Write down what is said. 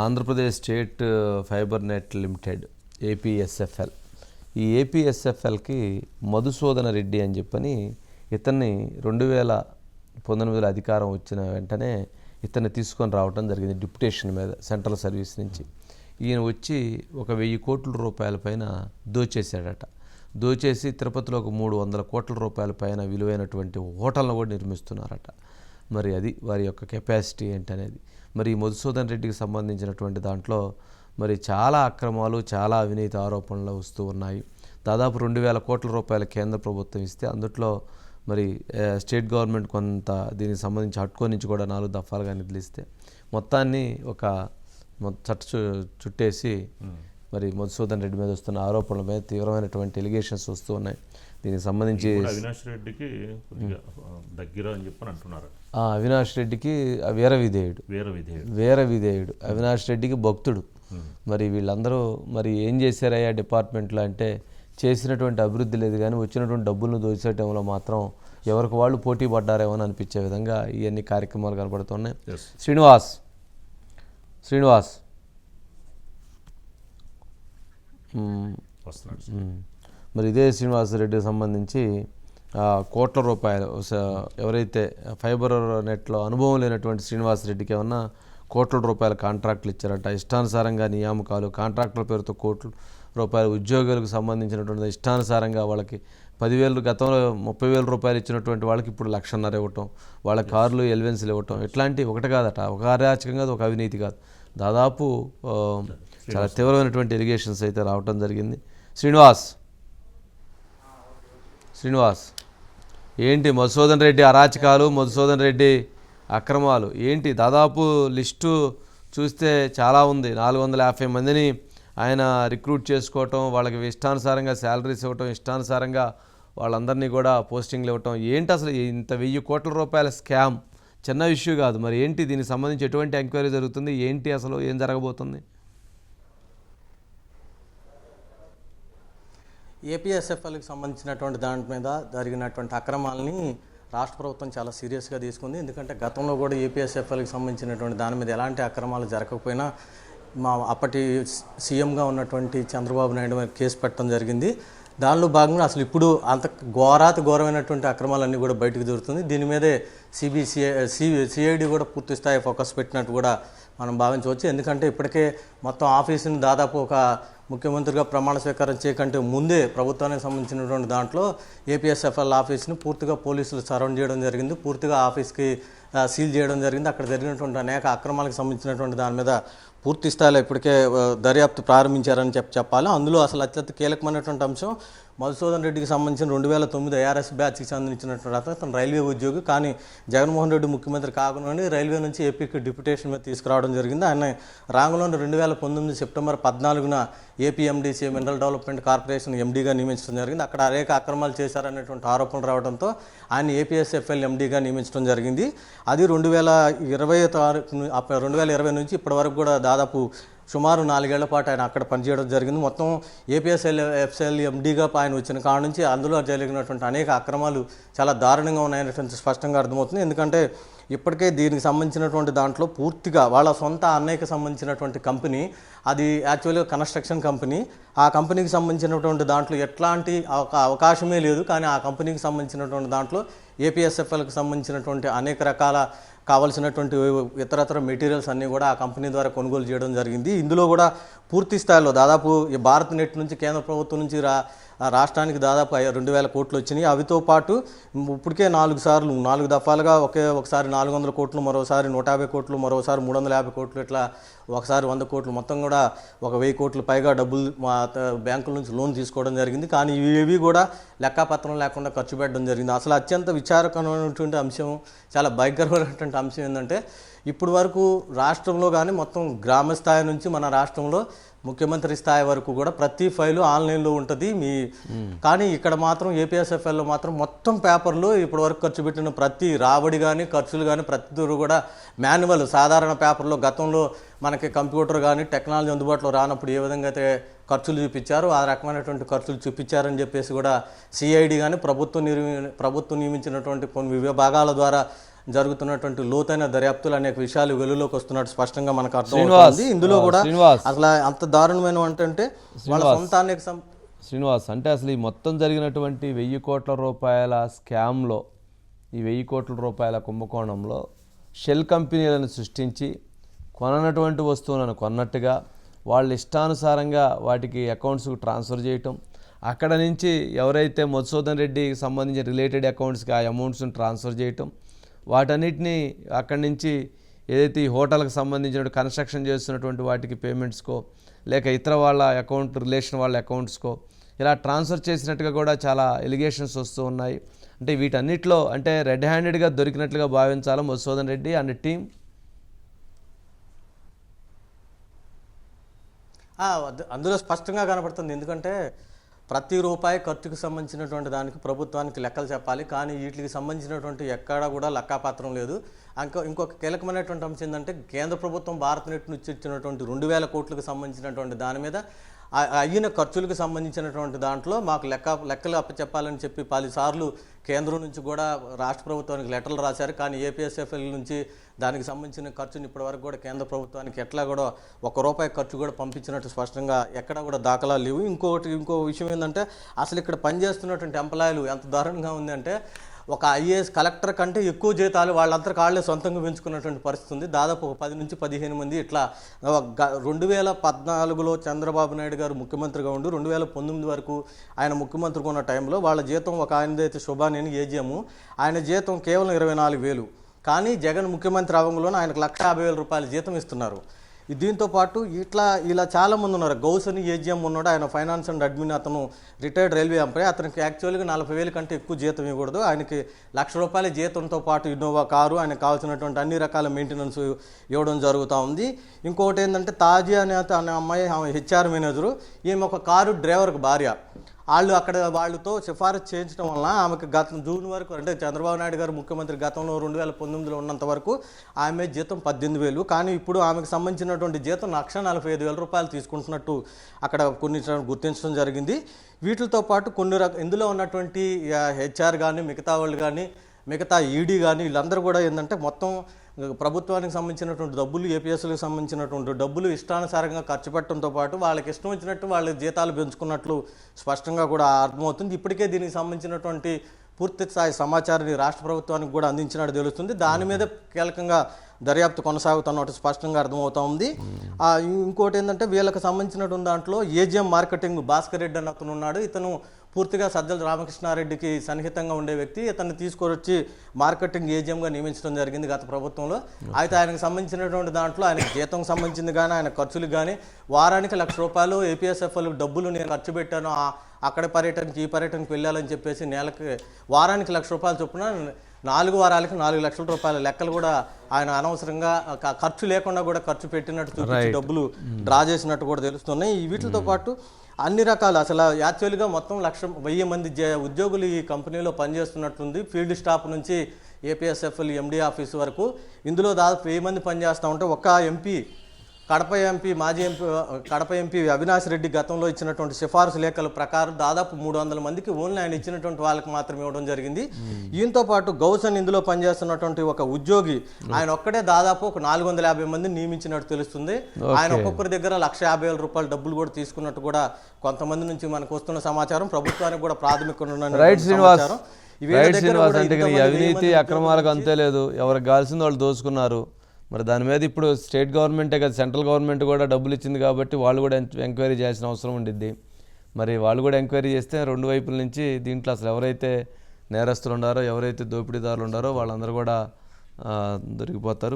Andhra Pradesh state fibre net limited APSFL. ఈ ఏపీఎస్ఎఫ్ఎల్కి మధుసూదన రెడ్డి అని చెప్పని ఇతన్ని రెండు వేల పంతొమ్మిదిలో అధికారం వచ్చిన వెంటనే ఇతన్ని తీసుకొని రావడం జరిగింది డిప్యుటేషన్ మీద సెంట్రల్ సర్వీస్ నుంచి. ఈయన వచ్చి ఒక వెయ్యి కోట్ల రూపాయల పైన దోచేశాడట. దోచేసి తిరుపతిలో ఒక మూడు వందల కోట్ల రూపాయల పైన విలువైనటువంటి హోటల్ను కూడా నిర్మిస్తున్నారట. మరి అది వారి యొక్క కెపాసిటీ ఏంటనేది. మరి మధుసూదన్ రెడ్డికి సంబంధించినటువంటి దాంట్లో మరి చాలా అక్రమాలు చాలా అవినీతి ఆరోపణలు వస్తూ ఉన్నాయి. దాదాపు రెండు వేల కోట్ల రూపాయల కేంద్ర ప్రభుత్వం ఇస్తే అందుట్లో మరి స్టేట్ గవర్నమెంట్ కొంత దీనికి సంబంధించి హట్కో నుంచి కూడా నాలుగు దఫాలుగా నిధులిస్తే మొత్తాన్ని ఒక చట్ట చుట్టేసి మరి మధుసూదన్ రెడ్డి మీద వస్తున్న ఆరోపణల మీద తీవ్రమైనటువంటి ఎలిగేషన్స్ వస్తూ ఉన్నాయి. దీనికి సంబంధించి అవినాష్ రెడ్డికి దగ్గర అని చెప్పని అంటున్నారు. అవినాష్ రెడ్డికి వీర విధేయుడు. వేరే విధేయుడు. వీర విధేయుడు. అవినాష్ రెడ్డికి భక్తుడు. మరి వీళ్ళందరూ మరి ఏం చేశారయ్యా డిపార్ట్మెంట్లో అంటే చేసినటువంటి అభివృద్ధి లేదు కానీ వచ్చినటువంటి డబ్బులను దోచేయటంలో మాత్రం ఎవరికి వాళ్ళు పోటీ పడ్డారేమో అని అనిపించే విధంగా ఇవన్నీ కార్యక్రమాలు కనబడుతున్నాయి. ఎస్ శ్రీనివాస్. శ్రీనివాస్. వస్తున్నాడు. మరి ఇదే శ్రీనివాసరెడ్డికి సంబంధించి కోట్ల రూపాయలు ఎవరైతే ఫైబర్ నెట్లో అనుభవం లేనటువంటి శ్రీనివాసరెడ్డికి ఏమన్నా కోట్ల రూపాయల కాంట్రాక్టులు ఇచ్చారట. ఇష్టానుసారంగా నియామకాలు కాంట్రాక్టుల పేరుతో కోట్ల రూపాయల ఉద్యోగులకు సంబంధించినటువంటి ఇష్టానుసారంగా వాళ్ళకి పదివేలు గతంలో ముప్పై వేల రూపాయలు ఇచ్చినటువంటి వాళ్ళకి ఇప్పుడు లక్షన్నర ఇవ్వటం వాళ్ళ కార్లు ఎలివెన్స్లు ఇవ్వటం ఇట్లాంటి ఒకటి కాదట. ఒక అరాచకం కాదు ఒక అవినీతి కాదు. దాదాపు చాలా తీవ్రమైనటువంటి ఎలిగేషన్స్ అయితే రావటం జరిగింది. శ్రీనివాస్! శ్రీనివాస్ ఏంటి మధుసూదన్ రెడ్డి అరాచకాలు మధుసూదన్ రెడ్డి అక్రమాలు ఏంటి దాదాపు లిస్టు చూస్తే చాలా ఉంది. నాలుగు వందల యాభై మందిని ఆయన రిక్రూట్ చేసుకోవటం వాళ్ళకి ఇష్టానుసారంగా శాలరీస్ ఇవ్వటం ఇష్టానుసారంగా వాళ్ళందరినీ కూడా పోస్టింగ్లు ఇవ్వటం. ఏంటి అసలు ఇంత వెయ్యి కోట్ల రూపాయల స్కామ్? చిన్న ఇష్యూ కాదు. మరి ఏంటి దీనికి సంబంధించి ఎటువంటి ఎంక్వైరీ జరుగుతుంది? ఏంటి అసలు ఏం జరగబోతుంది? ఏపీఎస్ఎఫ్ఎల్కి సంబంధించినటువంటి దాని మీద జరిగినటువంటి అక్రమాలని రాష్ట్ర ప్రభుత్వం చాలా సీరియస్గా తీసుకుంది. ఎందుకంటే గతంలో కూడా ఏపీఎస్ఎఫ్ఎల్కి సంబంధించినటువంటి దాని మీద ఎలాంటి అక్రమాలు జరగకపోయినా మా అప్పటి సీఎంగా ఉన్నటువంటి చంద్రబాబు నాయుడు మీద కేసు పెట్టడం జరిగింది. దానిలో భాగంగా అసలు ఇప్పుడు అంత ఘోరాతి ఘోరమైనటువంటి అక్రమాలన్నీ కూడా బయటకు దొరుకుతుంది. దీని మీదే సిబిసిఐ సిఐడి కూడా పూర్తి స్థాయి ఫోకస్ పెట్టినట్టు కూడా మనం భావించవచ్చు. ఎందుకంటే ఇప్పటికే మొత్తం ఆఫీసుని దాదాపు ఒక ముఖ్యమంత్రిగా ప్రమాణ స్వీకారం చేయకంటే ముందే ప్రభుత్వానికి సంబంధించినటువంటి దాంట్లో ఏపీఎస్ఎఫ్ఎల్ ఆఫీస్ని పూర్తిగా పోలీసులు సరౌండ్ చేయడం జరిగింది. పూర్తిగా ఆఫీస్కి సీల్ చేయడం జరిగింది. అక్కడ జరిగినటువంటి అనేక అక్రమాలకు సంబంధించినటువంటి దాని మీద పూర్తి స్థాయిలో ఇప్పటికే దర్యాప్తు ప్రారంభించారని చెప్పి చెప్పాలి. అందులో అసలు అత్యంత కీలకమైనటువంటి అంశం మధుసూదన్ రెడ్డికి సంబంధించిన రెండు వేల తొమ్మిది ఐఆర్ఎస్ బ్యాచ్కి సంబంధించినటువంటి అతను తను రైల్వే ఉద్యోగి. కానీ జగన్మోహన్ రెడ్డి ముఖ్యమంత్రి కాకుండా రైల్వే నుంచి ఏపీకి డిప్యుటేషన్ మీద తీసుకురావడం జరిగింది. ఆయన రాంగంలో రెండు వేల పంతొమ్మిది సెప్టెంబర్ పద్నాలుగున ఏపీఎండీసీ మినరల్ డెవలప్మెంట్ కార్పొరేషన్ ఎండీగా నియమించడం జరిగింది. అక్కడ అనేక అక్రమాలు చేశారనేటువంటి ఆరోపణలు రావడంతో ఆయన ఏపీఎస్ఎఫ్ఎల్ ఎండీగా నియమించడం జరిగింది. అది రెండు వేల ఇరవై తారీఖు రెండు వేల ఇరవై నుంచి ఇప్పటి వరకు కూడా దాదాపు సుమారు నాలుగేళ్ళ పాటు ఆయన అక్కడ పనిచేయడం జరిగింది. మొత్తం ఏపీఎస్ఎల్ ఎఫ్ఎల్ ఎండీగా ఆయన వచ్చిన కాడ నుంచి అందులో జరిగినటువంటి అనేక అక్రమాలు చాలా దారుణంగా ఉన్నాయనేటువంటి స్పష్టంగా అర్థమవుతుంది. ఎందుకంటే ఇప్పటికే దీనికి సంబంధించినటువంటి దాంట్లో పూర్తిగా వాళ్ళ సొంత అన్నయ్యకి సంబంధించినటువంటి కంపెనీ అది యాక్చువల్గా కన్స్ట్రక్షన్ కంపెనీ ఆ కంపెనీకి సంబంధించినటువంటి దాంట్లో ఎట్లాంటి అవకాశమే లేదు. కానీ ఆ కంపెనీకి సంబంధించినటువంటి దాంట్లో ఏపీఎస్ఎఫ్ఎల్కి సంబంధించినటువంటి అనేక రకాల కావలసినటువంటి ఇతరతర మెటీరియల్స్ అన్నీ కూడా ఆ కంపెనీ ద్వారా కొనుగోలు చేయడం జరిగింది. ఇందులో కూడా పూర్తి స్థాయిలో దాదాపు భారత్ నెట్ నుంచి కేంద్ర ప్రభుత్వం నుంచి రా రాష్ట్రానికి దాదాపు రెండు వేల కోట్లు వచ్చినాయి. అవితో పాటు ఇప్పటికే నాలుగు సార్లు నాలుగు దఫాలుగా ఒకే ఒకసారి నాలుగు వందల కోట్లు మరోసారి నూట యాభై కోట్లు మరోసారి మూడు వందల యాభై కోట్లు ఇట్లా ఒకసారి వంద కోట్లు. మొత్తం కూడా ఒక వెయ్యి కోట్లు పైగా డబ్బులు మా బ్యాంకుల నుంచి లోన్ తీసుకోవడం జరిగింది. కానీ ఇవి కూడా లెక్కపత్రం లేకుండా ఖర్చు పెట్టడం జరిగింది. అసలు అత్యంత విచారకరమైనటువంటి అంశం చాలా భయంకరమైనటువంటి అంశం ఏంటంటే ఇప్పుడు వరకు రాష్ట్రంలో కానీ మొత్తం గ్రామ స్థాయి నుంచి మన రాష్ట్రంలో ముఖ్యమంత్రి స్థాయి వరకు కూడా ప్రతి ఫైలు ఆన్లైన్లో ఉంటుంది. మీ కానీ ఇక్కడ మాత్రం ఏపీఎస్ఎఫ్ఎల్లో మాత్రం మొత్తం పేపర్లు ఇప్పటి వరకు ఖర్చు పెట్టిన ప్రతి రాబడి కానీ ఖర్చులు కానీ ప్రతి కూడా మాన్యువల్ సాధారణ పేపర్లో గతంలో మనకి కంప్యూటర్ కానీ టెక్నాలజీ అందుబాటులో రానప్పుడు ఏ విధంగా అయితే ఖర్చులు చూపించారు ఆ రకమైనటువంటి ఖర్చులు చూపించారని చెప్పేసి కూడా సిఐడి కానీ ప్రభుత్వం నిర్మి ప్రభుత్వం నియమించినటువంటి కొన్ని విభాగాల ద్వారా జరుగుతున్నటువంటి లోతైన దర్యాప్తులు అనేక విషయాలు వెలుగులోకి వస్తున్నట్టు స్పష్టంగా మనకు అర్థమవుతుంది ఇందులో కూడా శ్రీనివాస్. అసలు అంత దారుణమైన అంటే వాళ్ళ సొంతానికి శ్రీనివాస్ అంటే అసలు ఈ మొత్తం జరిగినటువంటి వెయ్యి కోట్ల రూపాయల స్కామ్లో ఈ వెయ్యి కోట్ల రూపాయల కుంభకోణంలో షెల్ కంపెనీలను సృష్టించి కొననటువంటి వస్తువులను కొన్నట్టుగా వాళ్ళ ఇష్టానుసారంగా వాటికి అకౌంట్స్కి ట్రాన్స్ఫర్ చేయటం అక్కడ నుంచి ఎవరైతే మధుసూదన్ రెడ్డికి సంబంధించిన రిలేటెడ్ అకౌంట్స్కి ఆ అమౌంట్స్ని ట్రాన్స్ఫర్ చేయటం వాటన్నిటిని అక్కడి నుంచి ఏదైతే ఈ హోటల్కి సంబంధించిన కన్స్ట్రక్షన్ చేస్తున్నటువంటి వాటికి పేమెంట్స్కో లేక ఇతర వాళ్ళ అకౌంట్ రిలేషన్ వాళ్ళ అకౌంట్స్కో ఇలా ట్రాన్స్ఫర్ చేసినట్టుగా కూడా చాలా ఎలిగేషన్స్ వస్తూ ఉన్నాయి. అంటే వీటన్నిటిలో అంటే రెడ్ హ్యాండెడ్గా దొరికినట్లుగా భావించాలి మధుసూదన్ రెడ్డి అండ్ టీం. అందులో స్పష్టంగా కనపడుతుంది ఎందుకంటే ప్రతి రూపాయి ఖర్చుకు సంబంధించినటువంటి దానికి ప్రభుత్వానికి లెక్కలు చెప్పాలి. కానీ వీటికి సంబంధించినటువంటి ఎక్కడా కూడా లెక్కాపత్రం లేదు. ఇంకో ఇంకొక కీలకమైనటువంటి అంశం ఏంటంటే కేంద్ర ప్రభుత్వం భారత నెట్ నుంచి ఇచ్చినటువంటి రెండు వేల కోట్లకు సంబంధించినటువంటి దాని మీద అయిన ఖర్చులకు సంబంధించినటువంటి దాంట్లో మాకు లెక్క లెక్కలు అప్పచెప్పాలని చెప్పి పలుసార్లు కేంద్రం నుంచి కూడా రాష్ట్ర ప్రభుత్వానికి లెటర్లు రాశారు. కానీ ఏపీఎస్ఎఫ్ఎల్ నుంచి దానికి సంబంధించిన ఖర్చుని ఇప్పటివరకు కూడా కేంద్ర ప్రభుత్వానికి ఎట్లా కూడా ఒక రూపాయి ఖర్చు కూడా పంపించినట్టు స్పష్టంగా ఎక్కడ కూడా దాఖలా లేవు. ఇంకొకటి ఇంకో విషయం ఏంటంటే అసలు ఇక్కడ పనిచేస్తున్నటువంటి ఎంప్లాయీలు ఎంత దారుణంగా ఉందంటే ఒక ఐఏఎస్ కలెక్టర్ కంటే ఎక్కువ జీతాలు వాళ్ళంతా కాళ్ళే సొంతంగా పెంచుకున్నటువంటి పరిస్థితి ఉంది. దాదాపు ఒక పది నుంచి పదిహేను మంది ఇట్లా రెండు వేల పద్నాలుగులో చంద్రబాబు నాయుడు గారు ముఖ్యమంత్రిగా ఉండి రెండు వేల పంతొమ్మిది వరకు ఆయన ముఖ్యమంత్రిగా ఉన్న టైంలో వాళ్ళ జీతం ఒక ఆయనదైతే శుభానేని ఏజీఎము. ఆయన జీతం కేవలం ఇరవై నాలుగు వేలు. కానీ జగన్ ముఖ్యమంత్రి అవ్వంలోనే ఆయనకు లక్ష యాభై వేల రూపాయల జీతం ఇస్తున్నారు. దీంతో పాటు ఇట్లా ఇలా చాలామంది ఉన్నారు. గౌస్ అని ఏజిఎం ఉన్నాడు. ఆయన ఫైనాన్స్ అండ్ అడ్మిన్ అతను రిటైర్డ్ రైల్వే ఎంప్లాయ్ అతనికి యాక్చువల్గా నలభై వేల కంటే ఎక్కువ జీతం ఇవ్వకూడదు. ఆయనకి లక్ష రూపాయల జీతంతో పాటు ఇన్నోవా కారు ఆయనకు కావాల్సినటువంటి అన్ని రకాల మెయింటెనెన్స్ ఇవ్వడం జరుగుతూ ఉంది. ఇంకొకటి ఏంటంటే తాజీ అనే అనే అమ్మాయి ఆమె హెచ్ఆర్ మేనేజరు ఈమె ఒక కారు డ్రైవర్కి భార్య. వాళ్ళు అక్కడ వాళ్ళతో సిఫారసు చేయించడం వలన ఆమెకు గతం జూన్ వరకు అంటే చంద్రబాబు నాయుడు గారు ముఖ్యమంత్రి గతంలో రెండు వేల పంతొమ్మిదిలో ఉన్నంత వరకు ఆమె జీతం పద్దెనిమిది వేలు. కానీ ఇప్పుడు ఆమెకు సంబంధించినటువంటి జీతం లక్ష నలభై ఐదు వేల రూపాయలు తీసుకుంటున్నట్టు అక్కడ కొన్ని గుర్తించడం జరిగింది. వీటితో పాటు కొన్ని రక ఇందులో ఉన్నటువంటి హెచ్ఆర్ కానీ మిగతా వాళ్ళు కానీ మిగతా ఈడీ కానీ వీళ్ళందరూ కూడా ఏంటంటే మొత్తం ప్రభుత్వానికి సంబంధించినటువంటి డబ్బులు ఏపీఎస్లకు సంబంధించినటువంటి డబ్బులు ఇష్టానుసారంగా ఖర్చు పెట్టడంతో పాటు వాళ్ళకి ఇష్టం వచ్చినట్టు వాళ్ళ జీతాలు పెంచుకున్నట్లు స్పష్టంగా కూడా అర్థమవుతుంది. ఇప్పటికే దీనికి సంబంధించినటువంటి పూర్తి స్థాయి సమాచారాన్ని రాష్ట్ర ప్రభుత్వానికి కూడా అందించినట్టు తెలుస్తుంది. దాని మీద కీలకంగా దర్యాప్తు కొనసాగుతున్నట్టు స్పష్టంగా అర్థమవుతా ఉంది. ఇంకోటి ఏంటంటే వీళ్ళకి సంబంధించినటువంటి దాంట్లో ఏజిఎం మార్కెటింగ్ భాస్కర్ రెడ్డి అని అతను ఉన్నాడు. ఇతను పూర్తిగా సజ్జల రామకృష్ణారెడ్డికి సన్నిహితంగా ఉండే వ్యక్తి ఇతన్ని తీసుకొచ్చి మార్కెటింగ్ ఏజిఎంగా నియమించడం జరిగింది గత ప్రభుత్వంలో. అయితే ఆయనకు సంబంధించినటువంటి దాంట్లో ఆయన జీతం సంబంధించింది కానీ ఆయన ఖర్చులు కానీ వారానికి లక్ష రూపాయలు ఏపీఎస్ఎఫ్ఎల్ డబ్బులు నేను ఖర్చు పెట్టాను అక్కడ పర్యటనకి ఈ పర్యటనకి వెళ్ళాలని చెప్పేసి నెలకి వారానికి లక్ష రూపాయలు చొప్పున నాలుగు వారాలకి నాలుగు లక్షల రూపాయల లెక్కలు కూడా ఆయన అనవసరంగా ఖర్చు లేకుండా కూడా ఖర్చు పెట్టినట్టు డబ్బులు డ్రా చేసినట్టు కూడా తెలుస్తున్నాయి. వీటితో పాటు అన్ని రకాలు అసలు యాక్చువల్గా మొత్తం లక్ష వెయ్యి మంది జ- ఉద్యోగులు ఈ కంపెనీలో పనిచేస్తున్నట్టుంది. ఫీల్డ్ స్టాఫ్ నుంచి ఏపీఎస్ఎఫ్ఎల్ ఎండి ఆఫీస్ వరకు. ఇందులో దాదాపు వెయ్యి మంది పనిచేస్తూ ఉంటే ఒక్క ఎంపీ కడప ఎంపీ మాజీ ఎంపీ కడప ఎంపీ అవినాష్ రెడ్డి గతంలో ఇచ్చినటువంటి సిఫారసు లేఖల ప్రకారం దాదాపు మూడు వందల మందికి ఓన్లీ ఆయన ఇచ్చినటువంటి వాళ్ళకి మాత్రమే ఇవ్వడం జరిగింది. ఈయనతో పాటు గౌసన్ ఇందులో పనిచేస్తున్నటువంటి ఒక ఉద్యోగి ఆయన ఒక్కడే దాదాపు ఒక నాలుగు వందల యాభై మందిని నియమించినట్టు తెలుస్తుంది. ఆయన ఒక్కొక్కరి దగ్గర లక్ష యాభై వేల రూపాయల డబ్బులు కూడా తీసుకున్నట్టు కూడా కొంతమంది నుంచి మనకు వస్తున్న సమాచారం. ప్రభుత్వానికి కూడా ప్రాథమిక సమాచారం. రైట్ శ్రీనివాస్ అంటే అవినీతి అక్రమాలకు అంతే లేదు. ఎవరికి కావాల్సింది వాళ్ళు దోచుకున్నారు మరి దాని మీద ఇప్పుడు స్టేట్ గవర్నమెంటే కదా సెంట్రల్ గవర్నమెంట్ కూడా డబ్బులు ఇచ్చింది కాబట్టి వాళ్ళు కూడా ఎంక్వైరీ చేయాల్సిన అవసరం ఉండిద్ది. మరి వాళ్ళు కూడా ఎంక్వైరీ చేస్తే రెండు వైపుల నుంచి దీంట్లో అసలు ఎవరైతే నేరస్తులు ఉన్నారో ఎవరైతే దోపిడీదారులు ఉన్నారో వాళ్ళందరూ కూడా దొరికిపోతారు.